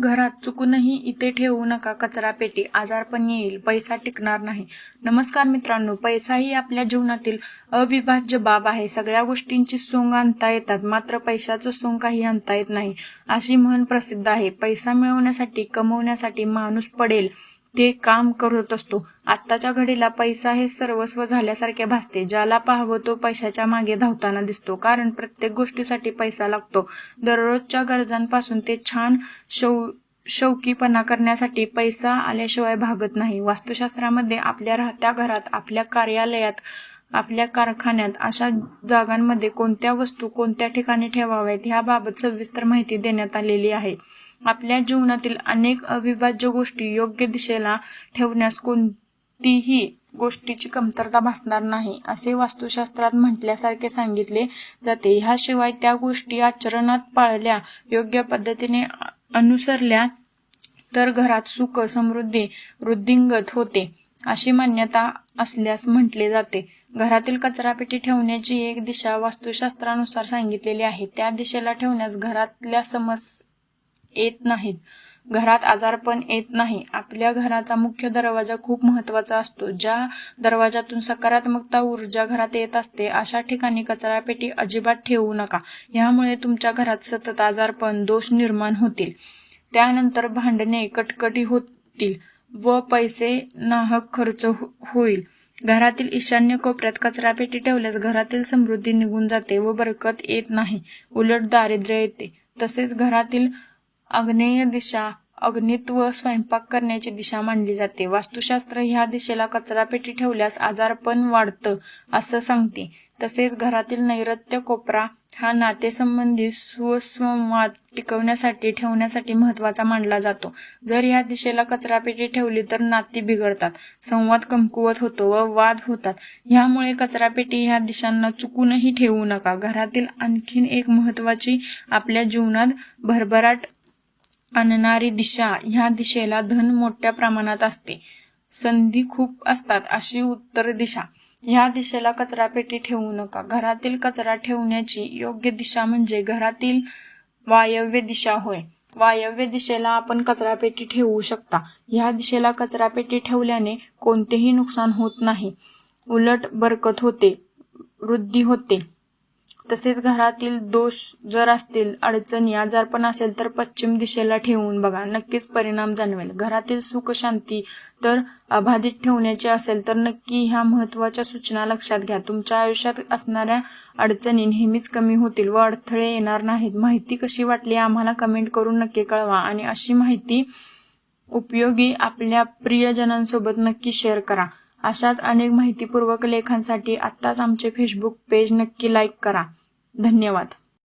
घरात चुकूनही इथे ठेवू नका कचरा पेटी आजारपण येईल पैसा टिकणार नाही. नमस्कार मित्रांनो पैसा ही आपल्या जीवनातील अविभाज्य बाब आहे. सगळ्या गोष्टींची सोंग आणता येतात मात्र पैशाचं सोंग काही आणता येत नाही. अशी म्हण प्रसिद्ध आहे. पैसा मिळवण्यासाठी कमवण्यासाठी माणूस पडेल ते काम करत असतो. आत्ताच्या घडीला पैसा हे सर्वस्व झाल्यासारखे भासते. ज्याला पाहावं तो पैशाच्या मागे धावताना दिसतो. कारण प्रत्येक गोष्टीसाठी पैसा लागतो. दररोजच्या गरजांपासून ते छान शौ शौकीपणा करण्यासाठी पैसा आल्याशिवाय भागत नाही. वास्तुशास्त्रामध्ये आपल्या राहत्या घरात आपल्या कार्यालयात आपल्या कारखान्यात अशा जागांमध्ये कोणत्या वस्तू कोणत्या ठिकाणी ठेवाव्यात ह्याबाबत सविस्तर माहिती देण्यात आलेली आहे. आपल्या जीवनातील अनेक अविभाज्य गोष्टी योग्य दिशेला ठेवण्यास कोणतीही गोष्टीची कमतरता भासणार नाही असे वास्तुशास्त्रात म्हटल्यासारखे सांगितले जाते. ह्याशिवाय त्या गोष्टी आचरणात पाळल्या योग्य पद्धतीने अनुसरल्या तर घरात सुख समृद्धी वृद्धिंगत होते. अशी मान्यता असल्यास म्हटले जाते. घरातील कचरापेटी ठेवण्याची एक दिशा वास्तुशास्त्रानुसार सांगितलेली आहे. त्या दिशेला ठेवण्यास घरातल्या समस येत नाहीत. घरात आजारपण येत नाही. आपल्या घराचा मुख्य दरवाजा खूप महत्त्वाचा असतो. ज्या दरवाजातून सकारात्मकता ऊर्जा घरात येत असते अशा ठिकाणी कचरापेटी अजिबात ठेवू नका. यामुळे तुमच्या घरात सतत आजारपण दोष निर्माण होतील. त्यानंतर भांडणे कटकटी होतील. व पैसे नाहक खर्च हो- होईल. घरातील ईशान्य कोपऱ्यात कचरापेटी ठेवल्यास घरातील समृद्धी निघून जाते व बरकत येत नाही. उलट दारिद्र्य येते. तसेच घरातील आग्नेय दिशा अग्नित्व स्वयंपाक करण्याची दिशा मांडली जाते. वास्तुशास्त्र ह्या दिशेला कचरापेटी ठेवल्यास आजारपण वाढतं असं सांगते. तसेच घरातील नैऋत्य कोपरा हा नातेसंबंधी सुसंवाद टिकवण्यासाठी ठेवण्यासाठी महत्त्वाचा मानला जातो. जर या दिशेला कचरापेटी ठेवली तर नाती बिघडतात संवाद कमकुवत होतो व वाद होतात. ह्यामुळे कचरापेटी ह्या दिशांना चुकूनही ठेवू नका. घरातील आणखीन एक महत्वाची आपल्या जीवनात भरभराट आणणारी दिशा ह्या दिशेला धन मोठ्या प्रमाणात असते. संधी खूप असतात अशी उत्तर दिशा. ह्या दिशेला कचरापेटी ठेवू नका. घरातील कचरा ठेवण्याची योग्य दिशा म्हणजे घरातील वायव्य दिशा होय. वायव्य दिशेला आपण कचरापेटी ठेवू शकता. ह्या दिशेला कचरापेटी ठेवल्याने कोणतेही नुकसान होत नाही. उलट बरकत होते वृद्धी होते. तसेच घरातील दोष जर असतील अडचणी आजारपण असेल तर पश्चिम दिशेला ठेवून बघा. नक्कीच परिणाम जाणवेल. घरातील सुख शांती तर अबाधित ठेवण्याची असेल तर नक्की ह्या महत्त्वाच्या सूचना लक्षात घ्या. तुमच्या आयुष्यात असणाऱ्या अडचणी नेहमीच कमी होतील व अडथळे येणार नाहीत. माहिती कशी वाटली आम्हाला कमेंट करून नक्की कळवा आणि अशी माहिती उपयोगी आपल्या प्रियजनांसोबत नक्की शेअर करा. अशाच अनेक माहितीपूर्वक लेखांसाठी आत्ताच आमचे फेसबुक पेज नक्की लाईक करा. धन्यवाद.